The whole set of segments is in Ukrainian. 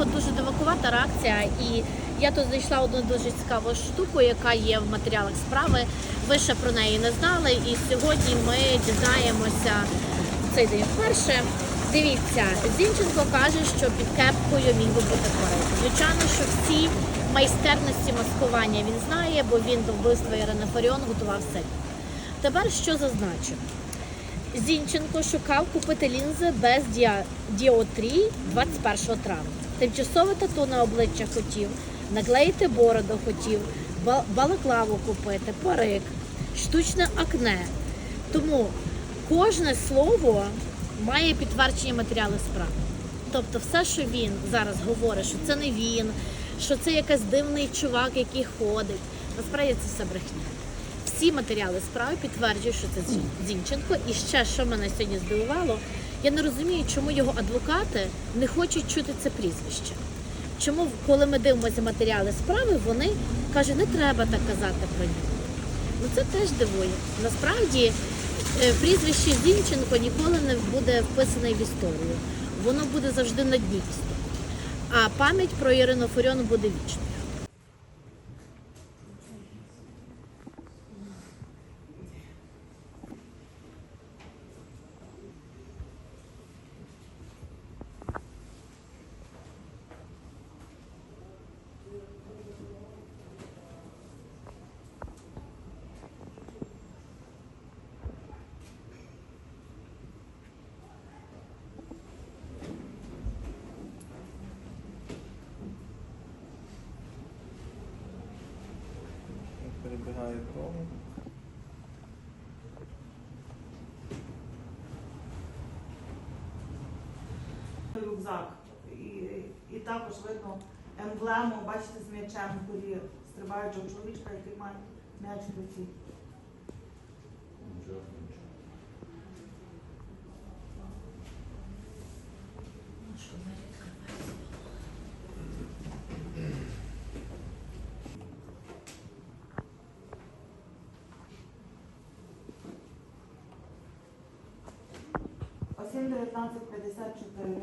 нього дуже дивакувата реакція, і я тут знайшла одну дуже цікаву штуку, яка є в матеріалах справи. Ви ще про неї не знали, і сьогодні ми дізнаємося цей день вперше. Дивіться, Зінченко каже, що під кепкою міг би бути корейць. Звичайно, що всі майстерності маскування він знає, бо він до вбивства Ірини Фаріон готував сильно. Тепер що зазначу? Зінченко шукав купити лінзи без діа... діотрій 21 травня. Тимчасове тату на обличчя хотів, наклеїти бороду хотів, ба- балаклаву купити, парик, штучне акне. Тому кожне слово має підтвердження матеріалу справи. Тобто, все, що він зараз говорить, що це не він, що це якийсь дивний чувак, який ходить, насправді це все брехня всі матеріали справи підтверджують, що це Зін- Зінченко. І ще що мене сьогодні здивувало, я не розумію, чому його адвокати не хочуть чути це прізвище. Чому, коли ми дивимося матеріали справи, вони кажуть, не треба так казати про нього. Ну це теж дивує. Насправді е, прізвище Зінченко ніколи не буде вписане в історію. Воно буде завжди на дні історії. А пам'ять про Ірину Фаріон буде вічною. Перебігає дорогу. рюкзак. І, і також видно емблему, бачите, з м'ячем вгорі стрибаючого чоловічка, який має м'яч в руці. О 7.19.54,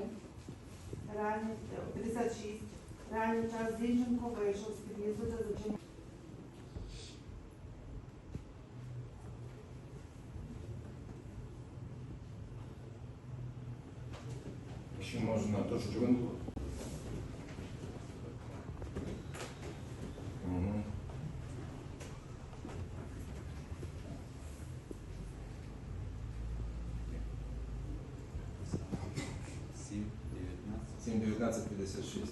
реальний, е, 56, реальний час Зінченко вийшов з під'їзду за зачинення. Якщо можна, то що він 7.19.56.